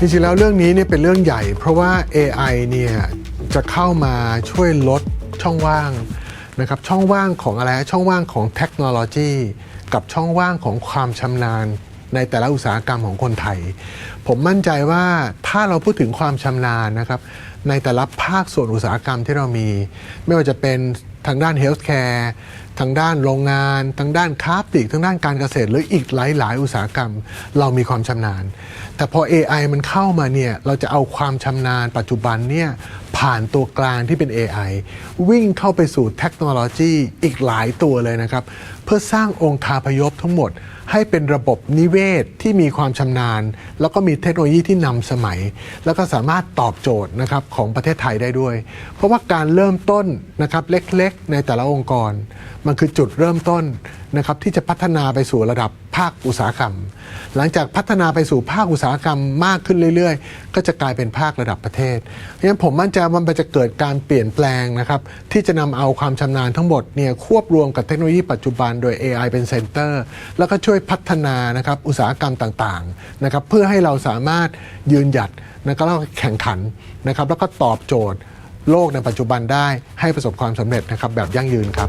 จริงๆแล้วเรื่องนี้เนี่ยเป็นเรื่องใหญ่ เพราะว่า AI เนี่ยจะเข้ามาช่วยลดช่องว่างนะครับช่องว่างของอะไรช่องว่างของเทคโนโลยีกับช่องว่างของความชำนาญในแต่ละอุตสาหกรรมของคนไทย ผมมั่นใจว่าถ้าเราพูดถึงความชำนาญนะครับในแต่ละภาคส่วนอุตสาหกรรมที่เรามี ไม่ว่าจะเป็น ทางด้านเฮลท์แคร์ทางด้านโรงงาน ทางด้านค้าปลีกทางด้านการเกษตร หรืออีกหลาย ๆ อุตสาหกรรม เรามีความชำนาญ แต่พอ AI มันเข้ามาเนี่ยเราจะเอาความชำนาญปัจจุบันเนี่ย ผ่านตัวกลางที่เป็น AI วิ่งเข้าไปสู่เทคโนโลยีอีกหลายตัวเลยนะครับ เพื่อสร้างองค์คาพยพทั้งหมด ให้เป็นระบบนิเวศที่มีความชำนาญ แล้วก็มีเทคโนโลยีที่นำสมัย แล้วก็สามารถตอบโจทย์นะครับของประเทศไทยได้ด้วย เพราะว่าการเริ่มต้นนะครับเล็กๆ ในแต่ละองค์กร มันคือจุดเริ่มต้นนะครับที่จะพัฒนาไปสู่ระดับภาคอุตสาหกรรม หลังจากพัฒนาไปสู่ภาคอุตสาหกรรมมากขึ้นเรื่อยๆ ก็จะกลายเป็นภาคระดับประเทศ เพราะฉะนั้นผมมั่นใจว่ามันจะเกิดการเปลี่ยนแปลงนะครับที่จะนำเอาความชำนาญทั้งหมดเนี่ยควบรวมกับเทคโนโลยีปัจจุบันโดย AI เป็นเซนเตอร์ แล้วก็ช่วยพัฒนานะครับอุตสาหกรรมต่างๆนะครับเพื่อให้เราสามารถยืนหยัดนะครับแล้วก็แข่งขันนะครับแล้วก็ตอบโจทย์โลกในปัจจุบันได้ให้ประสบความสำเร็จนะครับแบบยั่งยืนครับ